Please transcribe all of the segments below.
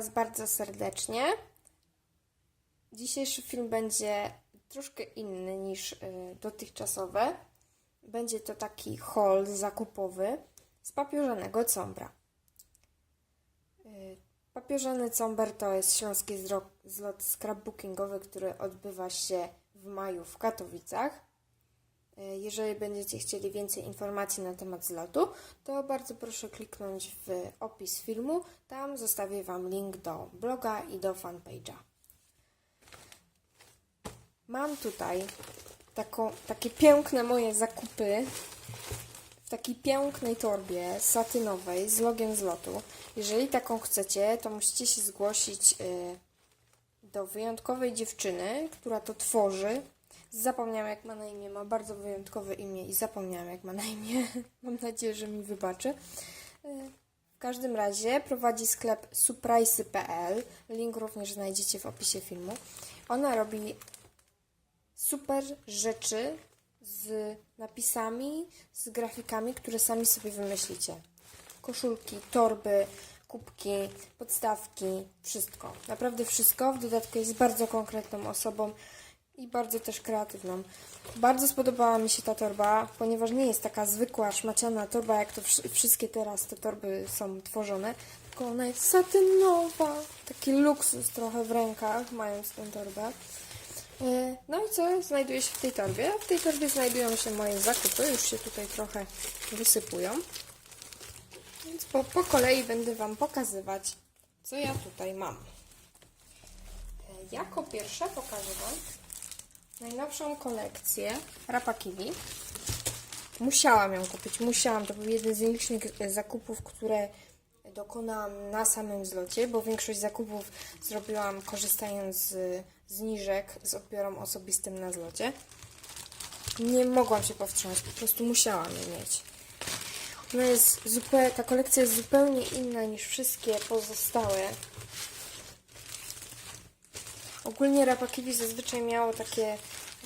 Was bardzo serdecznie. Dzisiejszy film będzie troszkę inny niż y, dotychczasowe. Będzie to taki haul zakupowy z papieżanego combra. Y, Papieżany comber to jest śląski zlot scrapbookingowy, który odbywa się w maju w Katowicach. Y, Jeżeli będziecie chcieli więcej informacji na temat zlotu, to bardzo proszę kliknąć w opis filmu. Tam zostawię Wam link do bloga i do fanpage'a. Mam tutaj taką, takie piękne moje zakupy w takiej pięknej torbie satynowej z logiem zlotu. Jeżeli taką chcecie, to musicie się zgłosić y, do wyjątkowej dziewczyny, która to tworzy. Zapomniałam jak ma na imię, ma bardzo wyjątkowe imię i zapomniałam jak ma na imię. Mam nadzieję, że mi wybaczy. Y, W każdym razie prowadzi sklep surprisy.pl. Link również znajdziecie w opisie filmu. Ona robi super rzeczy z napisami, z grafikami, które sami sobie wymyślicie. Koszulki, torby, kubki, podstawki, wszystko. Naprawdę wszystko. W dodatku jest bardzo konkretną osobą i bardzo też kreatywną. Bardzo spodobała mi się ta torba, ponieważ nie jest taka zwykła, szmaciana torba, jak to wszy- wszystkie teraz te torby są tworzone, tylko ona jest satynowa. Taki luksus trochę w rękach, mając tę torbę. E, No i co znajduje się w tej torbie? W tej torbie znajdują się moje zakupy, już się tutaj trochę wysypują. Więc po, po kolei będę Wam pokazywać, co ja tutaj mam. E, Jako pierwsza pokażę Wam najnowszą kolekcję Rapa Kiwi. Musiałam ją kupić, musiałam. To był jeden z nielicznych zakupów, które dokonałam na samym zlocie, bo większość zakupów zrobiłam korzystając z zniżek z odbiorem osobistym na zlocie. Nie mogłam się powstrzymać, po prostu musiałam je mieć. No jest zupełnie, ta kolekcja jest zupełnie inna niż wszystkie pozostałe. Ogólnie Rapakiwi zazwyczaj miało takie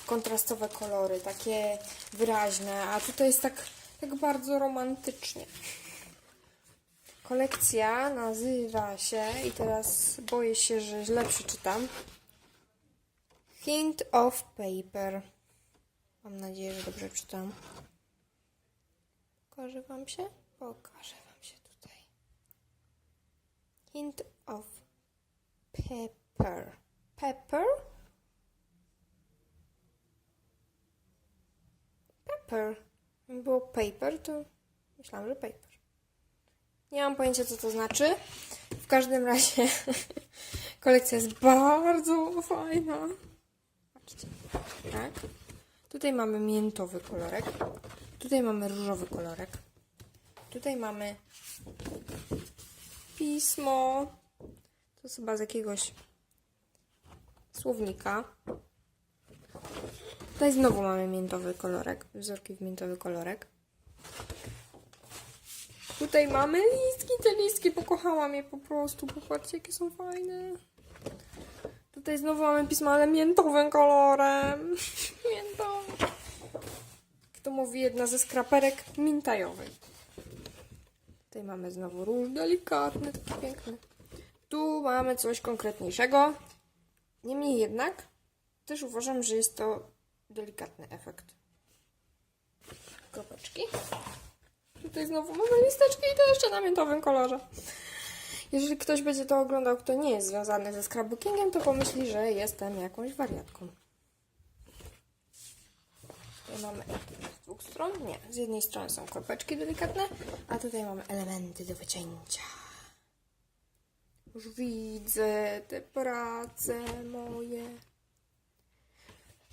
kontrastowe kolory, takie wyraźne, a tutaj jest tak, tak bardzo romantycznie. Kolekcja nazywa się, i teraz boję się, że źle przeczytam. Hint of Paper. Mam nadzieję, że dobrze czytam. Pokażę Wam się? Pokażę Wam się tutaj. Hint of Pepper. Pepper? Pepper. Było paper, to myślałam, że paper. Nie mam pojęcia, co to znaczy. W każdym razie kolekcja jest bardzo fajna. Patrzcie. Tak. Tutaj mamy miętowy kolorek. Tutaj mamy różowy kolorek. Tutaj mamy pismo. To jest chyba z jakiegoś słownika. Tutaj znowu mamy miętowy kolorek. Wzorki w miętowy kolorek. Tutaj mamy listki, te listki, pokochałam je po prostu. Popatrzcie, jakie są fajne. Tutaj znowu mamy pismo, ale miętowym kolorem. Miętowy. Jak to mówi jedna ze skraperek, mintajowy. Tutaj mamy znowu róż delikatny, taki piękny. Tu mamy coś konkretniejszego. Niemniej jednak też uważam, że jest to delikatny efekt. Kropeczki. Tutaj znowu mamy listeczki i to jeszcze na miętowym kolorze. Jeżeli ktoś będzie to oglądał, kto nie jest związany ze scrapbookingiem, to pomyśli, że jestem jakąś wariatką. Tutaj mamy z dwóch stron. Nie, z jednej strony są kropeczki delikatne, a tutaj mamy elementy do wycięcia. Już widzę te prace moje.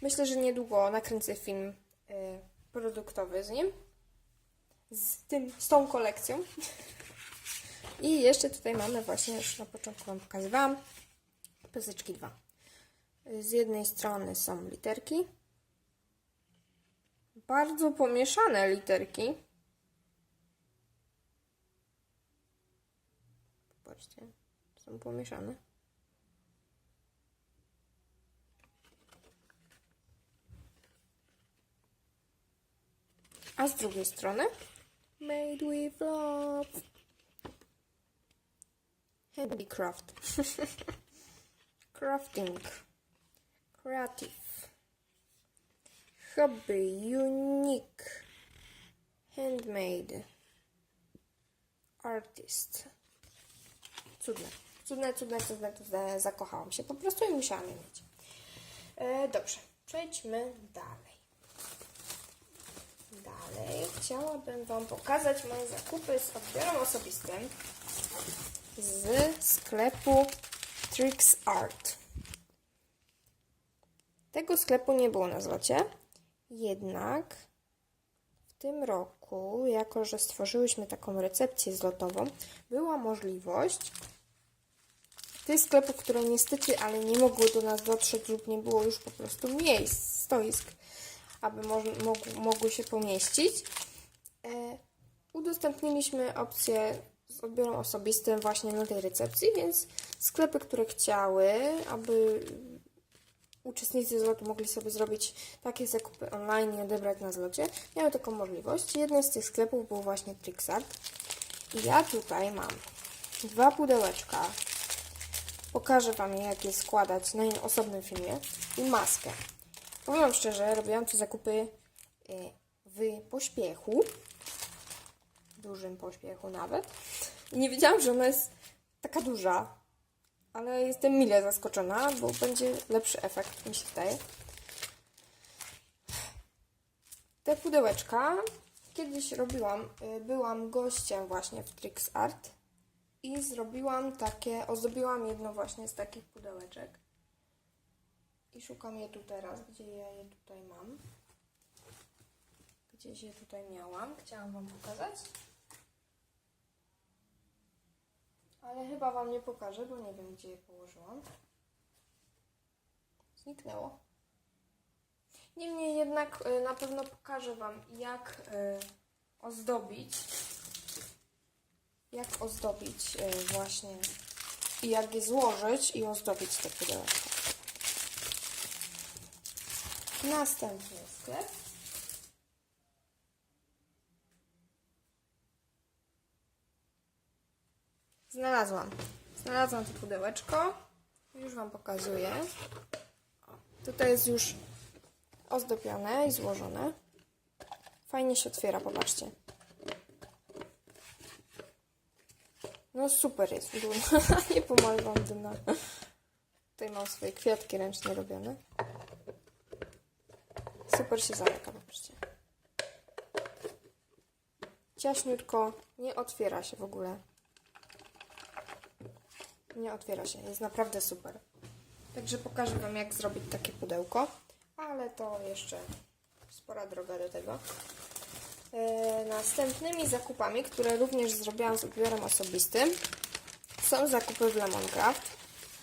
Myślę, że niedługo nakręcę film y, produktowy z nim z, tym, z tą kolekcją. I jeszcze tutaj mamy właśnie, już na początku Wam pokazywałam, peseczki 2. Z jednej strony są literki. Bardzo pomieszane literki. Popatrzcie, są pomieszane. A z drugiej strony Made with love. Handicraft. Crafting. Creative. Hobby. Unique. Handmade. Artist. Cudne. Cudne, cudne, cudne, cudne. Zakochałam się po prostu i musiałam je mieć. E, dobrze, przejdźmy dalej. Dalej chciałabym Wam pokazać moje zakupy z odbiorem osobistym z sklepu Trix Art. Tego sklepu nie było na zlocie, jednak w tym roku, jako że stworzyłyśmy taką recepcję zlotową, była możliwość tych sklepów, które niestety, ale nie mogły do nas dotrzeć lub nie było już po prostu miejsc, stoisk, aby mo- mogły, się pomieścić, e, udostępniliśmy opcję z odbiorem osobistym właśnie na tej recepcji, więc sklepy, które chciały, aby uczestnicy zlotu mogli sobie zrobić takie zakupy online i odebrać na zlocie, miały taką możliwość. Jeden z tych sklepów był właśnie Trixart. I ja tutaj mam dwa pudełeczka. Pokażę Wam jak je składać na osobnym filmie. I maskę. Powiem wam szczerze, robiłam te zakupy y, w pośpiechu. Dużym pośpiechu nawet. I nie wiedziałam, że ona jest taka duża. Ale jestem mile zaskoczona, bo będzie lepszy efekt, mi się wydaje. Te pudełeczka kiedyś robiłam, y, byłam gościem właśnie w Trix Art i zrobiłam takie, ozdobiłam jedno właśnie z takich pudełeczek. I szukam je tu teraz, gdzie ja je tutaj mam. Gdzieś je tutaj miałam. Chciałam Wam pokazać. Ale chyba Wam nie pokażę, bo nie wiem, gdzie je położyłam. Zniknęło. Niemniej jednak y, na pewno pokażę Wam, jak y, ozdobić. Jak ozdobić y, właśnie i jak je złożyć i ozdobić te pudełeczka. Następny sklep. Znalazłam. Znalazłam to pudełeczko. Już Wam pokazuję. Tutaj jest już ozdobione i złożone. Fajnie się otwiera, popatrzcie. No super jest. Nie pomalowałam dna. Tutaj mam swoje kwiatki ręcznie robione. Super się zamyka, popatrzcie. Ciaśniutko, nie otwiera się w ogóle. Nie otwiera się, jest naprawdę super. Także pokażę Wam, jak zrobić takie pudełko, ale to jeszcze spora droga do tego. E, następnymi zakupami, które również zrobiłam z odbiorem osobistym, są zakupy w Lemoncraft.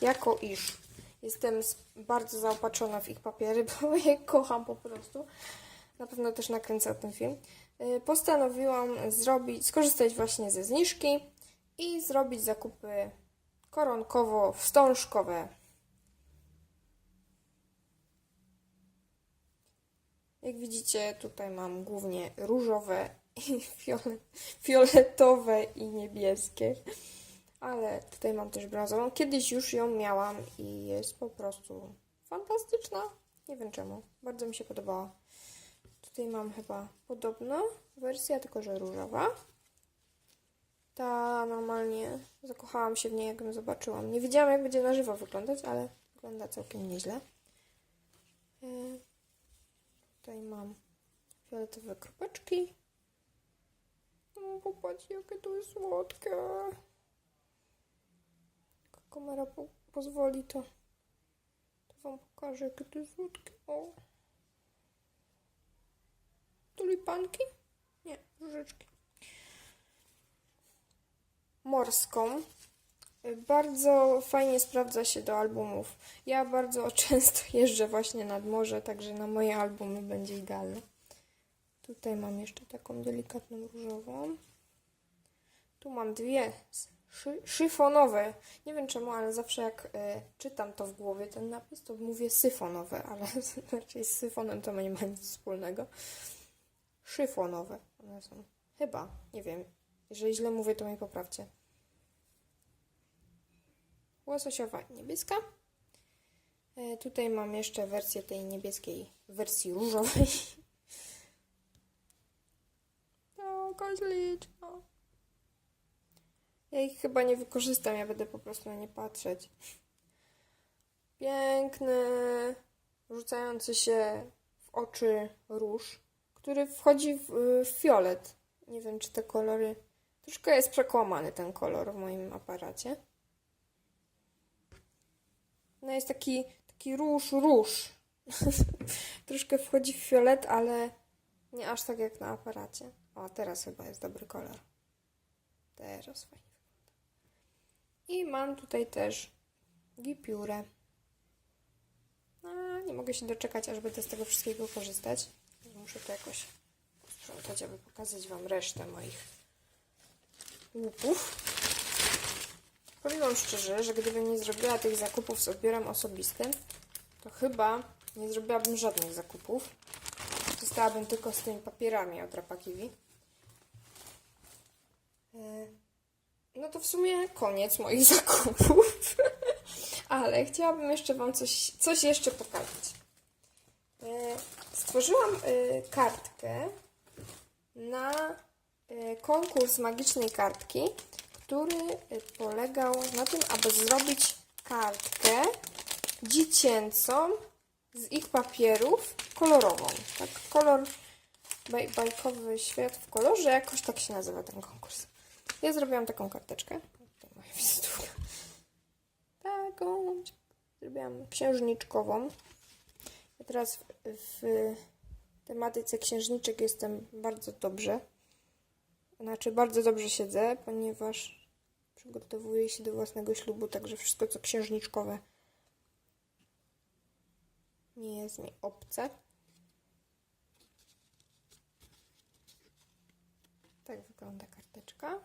Jako iż jestem bardzo zaopatrzona w ich papiery, bo je kocham po prostu. Na pewno też nakręcę o tym film. E, Postanowiłam zrobić, skorzystać właśnie ze zniżki i zrobić zakupy koronkowo-wstążkowe. Jak widzicie, tutaj mam głównie różowe, i fiole- fioletowe i niebieskie. Ale tutaj mam też brązową. Kiedyś już ją miałam i jest po prostu fantastyczna. Nie wiem czemu. Bardzo mi się podobała. Tutaj mam chyba podobną wersję, tylko że różowa. Ta normalnie zakochałam się w niej, jak ją zobaczyłam. Nie wiedziałam, jak będzie na żywo wyglądać, ale wygląda całkiem nieźle. Tutaj mam fioletowe kropeczki. No, popatrzcie, jakie to jest słodkie. Jak kamera po pozwoli, to, to Wam pokażę, jakie to jest słodkie. O. Tulipanki? Nie, różyczki. Morską. Bardzo fajnie sprawdza się do albumów. Ja bardzo często jeżdżę właśnie nad morze, także na moje albumy będzie idealne. Tutaj mam jeszcze taką delikatną różową. Tu mam dwie szy szyfonowe. Nie wiem czemu, ale zawsze jak y, czytam to w głowie, ten napis, to mówię syfonowe, ale raczej z syfonem to nie ma nic wspólnego. Szyfonowe one są. Chyba, nie wiem. Jeżeli źle mówię, to mnie poprawcie. Łososiowa niebieska. E, tutaj mam jeszcze wersję tej niebieskiej, wersji różowej. O, koźliczka. Ja ich chyba nie wykorzystam, ja będę po prostu na nie patrzeć. Piękny, rzucający się w oczy róż, który wchodzi w, w fiolet. Nie wiem, czy te kolory. Troszkę jest przekłamany ten kolor w moim aparacie. No jest taki, taki róż, róż. Troszkę wchodzi w fiolet, ale nie aż tak jak na aparacie. O, teraz chyba jest dobry kolor. Teraz fajnie wygląda. I mam tutaj też gipiurę. A, nie mogę się doczekać, aż będę z tego wszystkiego korzystać. Muszę to jakoś sprzątać, aby pokazać Wam resztę moich łupów. Powiem Wam szczerze, że gdybym nie zrobiła tych zakupów z odbiorem osobistym, to chyba nie zrobiłabym żadnych zakupów. Zostałabym tylko z tymi papierami od Rapakiwi. E, No to w sumie koniec moich zakupów. Ale chciałabym jeszcze Wam coś, coś jeszcze pokazać. E, Stworzyłam e, kartkę na konkurs magicznej kartki, który e, polegał na tym, aby zrobić kartkę dziecięcą z ich papierów kolorową. Tak, kolor baj, bajkowy świat w kolorze, jakoś tak się nazywa ten konkurs. Ja zrobiłam taką karteczkę. Tutaj moja wizytówka. Taką zrobiłam księżniczkową. Ja teraz w, w tematyce księżniczek jestem bardzo dobrze. Znaczy bardzo dobrze siedzę, ponieważ przygotowuję się do własnego ślubu, także wszystko co księżniczkowe nie jest mi obce. Tak wygląda karteczka.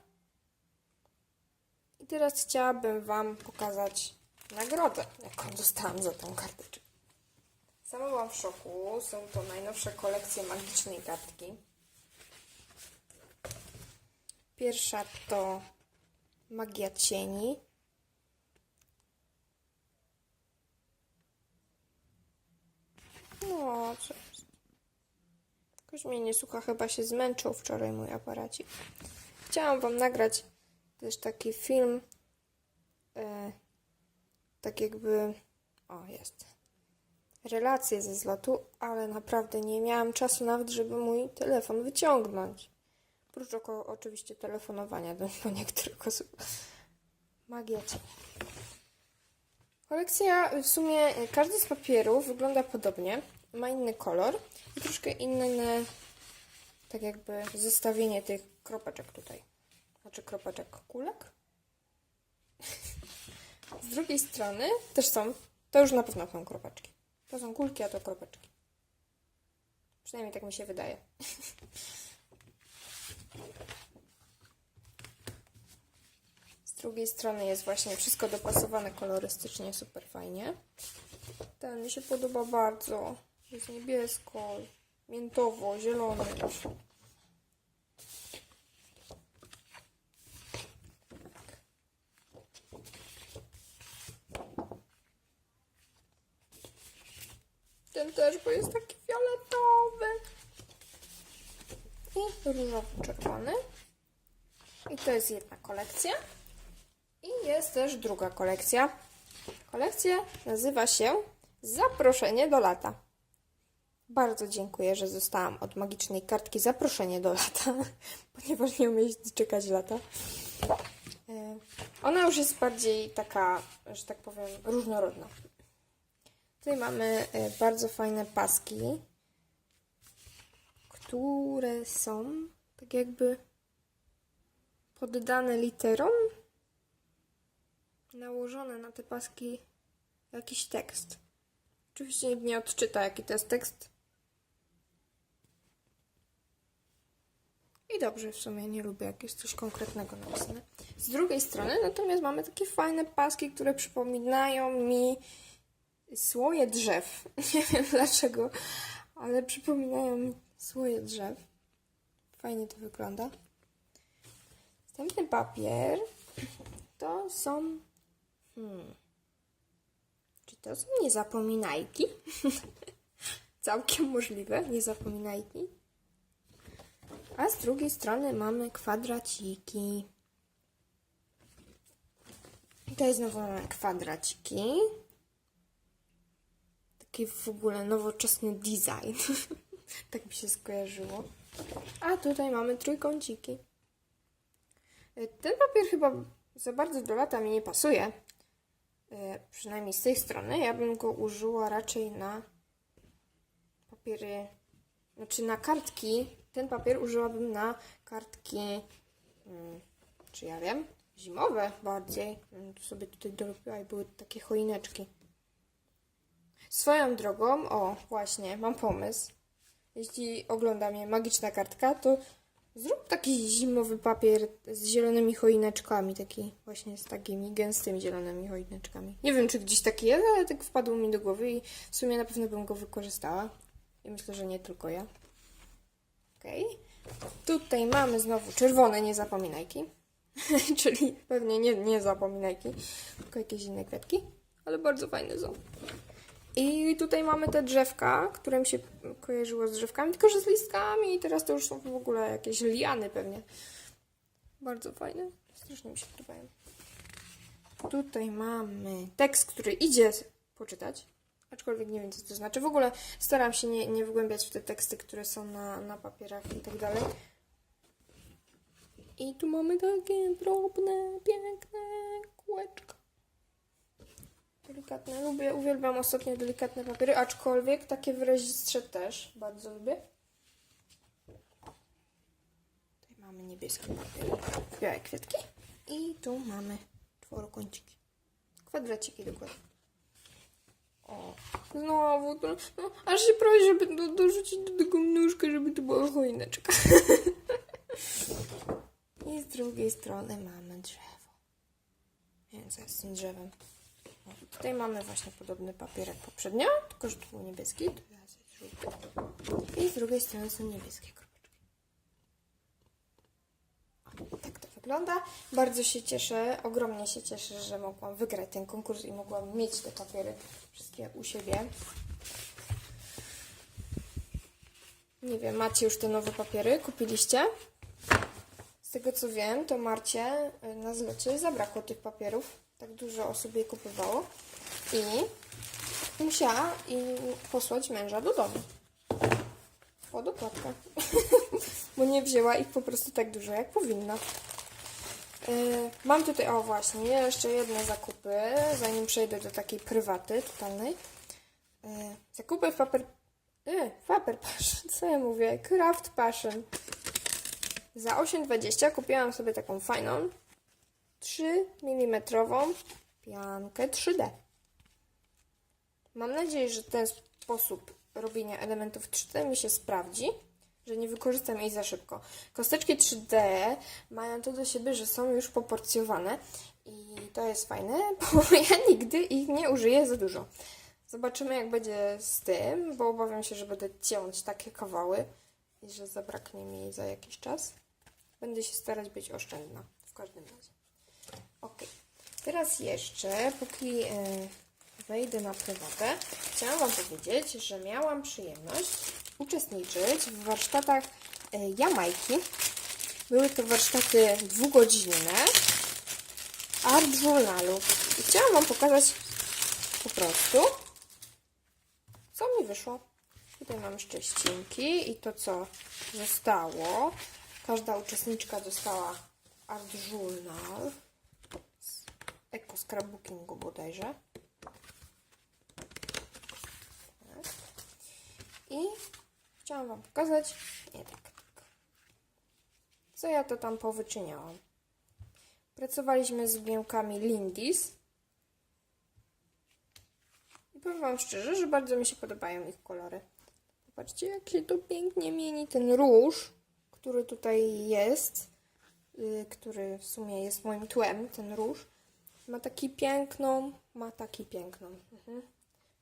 I teraz chciałabym Wam pokazać nagrodę, jaką dostałam za tą karteczkę. Sama byłam w szoku. Są to najnowsze kolekcje magicznej kartki. Pierwsza to Magia Cieni. No, co jest? Jakoś mnie nie słucha, chyba się zmęczył wczoraj mój aparacik. Chciałam Wam nagrać też taki film, e, tak jakby, o jest, relacje ze zlotu, ale naprawdę nie miałam czasu nawet, żeby mój telefon wyciągnąć. Prócz oko, oczywiście telefonowania do, niektórych osób. Magia. Kolekcja w sumie każdy z papierów wygląda podobnie. Ma inny kolor i troszkę inne tak jakby zestawienie tych kropeczek tutaj. Znaczy kropeczek kulek. Z drugiej strony też są, to już na pewno są kropeczki. To są kulki, a to kropeczki. Przynajmniej tak mi się wydaje. Z drugiej strony jest właśnie wszystko dopasowane kolorystycznie, super fajnie. Ten mi się podoba bardzo. Jest niebiesko, miętowo, zielony. Ten też, bo jest taki fioletowy. I różowo-czerwony. I to jest jedna kolekcja. I jest też druga kolekcja. Kolekcja nazywa się Zaproszenie do lata. Bardzo dziękuję, że zostałam od magicznej kartki zaproszenie do lata, ponieważ nie umiem się doczekać lata. E, Ona już jest bardziej taka, że tak powiem, różnorodna. Tutaj mamy e, bardzo fajne paski, które są tak jakby poddane literom, nałożone na te paski jakiś tekst. Oczywiście nikt nie odczyta, jaki to jest tekst. I dobrze w sumie, nie lubię, jak jest coś konkretnego napisane. Z drugiej strony natomiast mamy takie fajne paski, które przypominają mi słoje drzew. Nie wiem dlaczego, ale przypominają mi słoje drzew. Fajnie to wygląda. Następny papier to są Hmm. Czy to są niezapominajki? Całkiem możliwe, niezapominajki. A z drugiej strony mamy kwadraciki. Tutaj znowu mamy kwadraciki. Taki w ogóle nowoczesny design. tak mi się skojarzyło. A tutaj mamy trójkąciki. Y, Ten papier chyba za bardzo do lata mi nie pasuje. Y, Przynajmniej z tej strony. Ja bym go użyła raczej na papiery, znaczy na kartki. Ten papier użyłabym na kartki, mm, czy ja wiem, zimowe bardziej. Mm, sobie tutaj dorobiła i były takie choineczki. Swoją drogą, o właśnie, mam pomysł. Jeśli ogląda mnie magiczna kartka, to zrób taki zimowy papier z zielonymi choineczkami, taki właśnie z takimi gęstymi zielonymi choineczkami. Nie wiem, czy gdzieś taki jest, ale tak wpadło mi do głowy i w sumie na pewno bym go wykorzystała. I myślę, że nie tylko ja. Okej. Tutaj mamy znowu czerwone niezapominajki. Czyli pewnie nie, nie zapominajki, tylko jakieś inne kwiatki, ale bardzo fajne są. I tutaj mamy te drzewka, które mi się kojarzyło z drzewkami, tylko że z listkami i teraz to już są w ogóle jakieś liany pewnie. Bardzo fajne. Strasznie mi się podobają. Tutaj mamy tekst, który idzie poczytać, aczkolwiek nie wiem, co to znaczy. W ogóle staram się nie, nie wgłębiać w te teksty, które są na, na papierach i tak dalej. I tu mamy takie drobne, piękne kółeczka. Delikatne. Lubię, uwielbiam ostatnio delikatne papiery, aczkolwiek takie wyrazistsze też bardzo lubię. Tutaj mamy niebieskie papiery, białe kwiatki. I tu mamy czworokąciki. Kwadraciki dokładnie. O, znowu to, no, aż się prosi, żeby do, dorzucić do tego nóżkę, żeby to była choineczka. I z drugiej strony mamy drzewo. Co jest z tym drzewem. Tutaj mamy właśnie podobny papier jak poprzednio, tylko że tu był niebieski. I z drugiej strony są niebieskie kropeczki. Tak to wygląda. Bardzo się cieszę, ogromnie się cieszę, że mogłam wygrać ten konkurs i mogłam mieć te papiery wszystkie u siebie. Nie wiem, macie już te nowe papiery? Kupiliście? Z tego co wiem, to Marcie y, na zlocie zabrakło tych papierów. Tak dużo osób je kupowało. I musiała i posłać męża do domu. O dokładkę. Bo nie wzięła ich po prostu tak dużo, jak powinna. Y, Mam tutaj, o właśnie, jeszcze jedne zakupy, zanim przejdę do takiej prywaty totalnej. Y, Zakupy w paper... Y, paper passion, co ja mówię? Craft passion. Za 8,20 kupiłam sobie taką fajną 3 mm piankę 3D. Mam nadzieję, że ten sposób robienia elementów 3D mi się sprawdzi, że nie wykorzystam jej za szybko. Kosteczki 3D mają to do siebie, że są już poporcjowane i to jest fajne, bo ja nigdy ich nie użyję za dużo. Zobaczymy, jak będzie z tym, bo obawiam się, że będę ciąć takie kawały i że zabraknie mi za jakiś czas. Będę się starać być oszczędna w każdym razie. Ok, teraz jeszcze, póki e, wejdę na prywatę, chciałam Wam powiedzieć, że miałam przyjemność uczestniczyć w warsztatach e, Jamajki. Były to warsztaty dwugodzinne art journalu. I chciałam Wam pokazać po prostu, co mi wyszło. Tutaj mam szczęścinki i to, co zostało. Każda uczestniczka dostała art journal z Eco Scrapbookingu bodajże. Tak. I chciałam Wam pokazać, nie tak, tak, co ja to tam powyczyniałam. Pracowaliśmy z giełkami Lindis. I powiem Wam szczerze, że bardzo mi się podobają ich kolory. Popatrzcie, jak się to pięknie mieni ten róż, który tutaj jest, y, który w sumie jest moim tłem, ten róż. Ma taki piękną, ma taki piękną, mhm.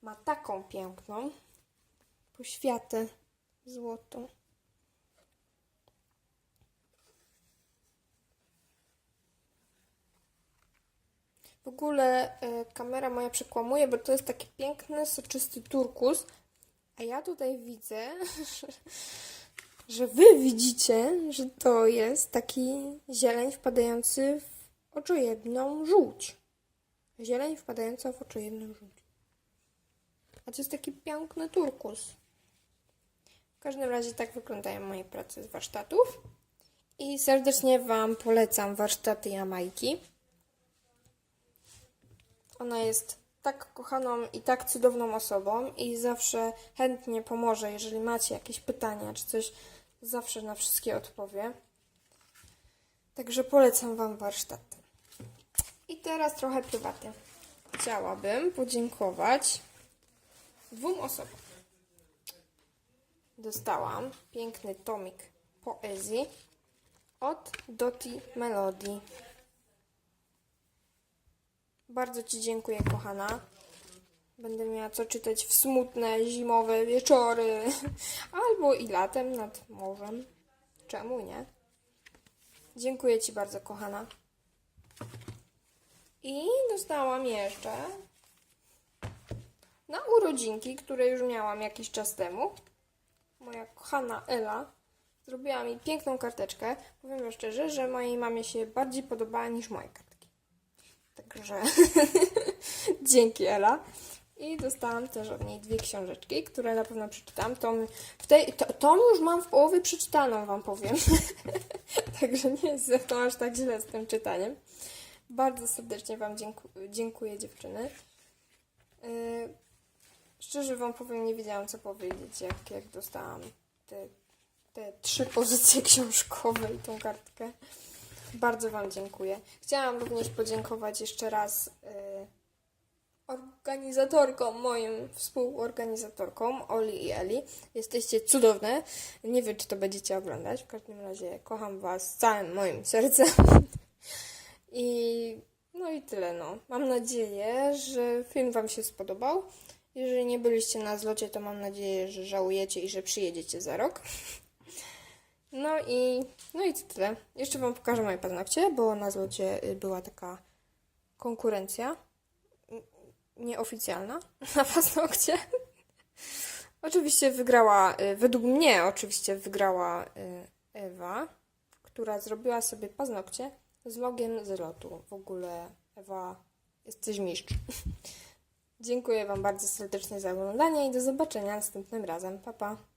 ma taką piękną poświatę złotą. W ogóle e, kamera moja przekłamuje, bo to jest taki piękny, soczysty turkus, a ja tutaj widzę, że, że wy widzicie, że to jest taki zieleń wpadający w oczojedną żółć. Zieleń wpadająca w oczojedną żółć. A to jest taki piękny turkus. W każdym razie tak wyglądają moje prace z warsztatów. I serdecznie Wam polecam warsztaty Jamajki. Ona jest tak kochaną i tak cudowną osobą i zawsze chętnie pomoże, jeżeli macie jakieś pytania czy coś, zawsze na wszystkie odpowie. Także polecam Wam warsztaty. Teraz trochę prywatnie. Chciałabym podziękować dwóm osobom. Dostałam piękny tomik poezji od Doti Melody. Bardzo Ci dziękuję, kochana. Będę miała co czytać w smutne, zimowe wieczory. Albo i latem nad morzem. Czemu nie? Dziękuję Ci bardzo, kochana. I dostałam jeszcze na urodzinki, które już miałam jakiś czas temu. Moja kochana Ela zrobiła mi piękną karteczkę. Powiem wam szczerze, że mojej mamie się bardziej podobała niż moje kartki. Także dzięki Ela. I dostałam też od niej dwie książeczki, które na pewno przeczytam. Tom, w tej, to, tom już mam w połowie przeczytaną, wam powiem. Także nie jest to aż tak źle z tym czytaniem. Bardzo serdecznie wam dzięku, dziękuję dziewczyny. Yy, szczerze wam powiem, nie wiedziałam co powiedzieć, jak, jak dostałam te, te trzy pozycje książkowe i tą kartkę. Bardzo Wam dziękuję. Chciałam również podziękować jeszcze raz y, organizatorkom, moim współorganizatorkom, Oli i Eli. Jesteście cudowne. Nie wiem, czy to będziecie oglądać. W każdym razie kocham Was całym moim sercem. I no i tyle, no. Mam nadzieję, że film Wam się spodobał. Jeżeli nie byliście na zlocie, to mam nadzieję, że żałujecie i że przyjedziecie za rok. No i, no i tyle. Jeszcze Wam pokażę moje paznokcie, bo na zlocie y, była taka konkurencja nieoficjalna na paznokcie. oczywiście wygrała, y, według mnie oczywiście wygrała y, Ewa, która zrobiła sobie paznokcie z logiem z lotu. W ogóle Ewa, jesteś mistrz. Dziękuję Wam bardzo serdecznie za oglądanie i do zobaczenia następnym razem. Pa, pa.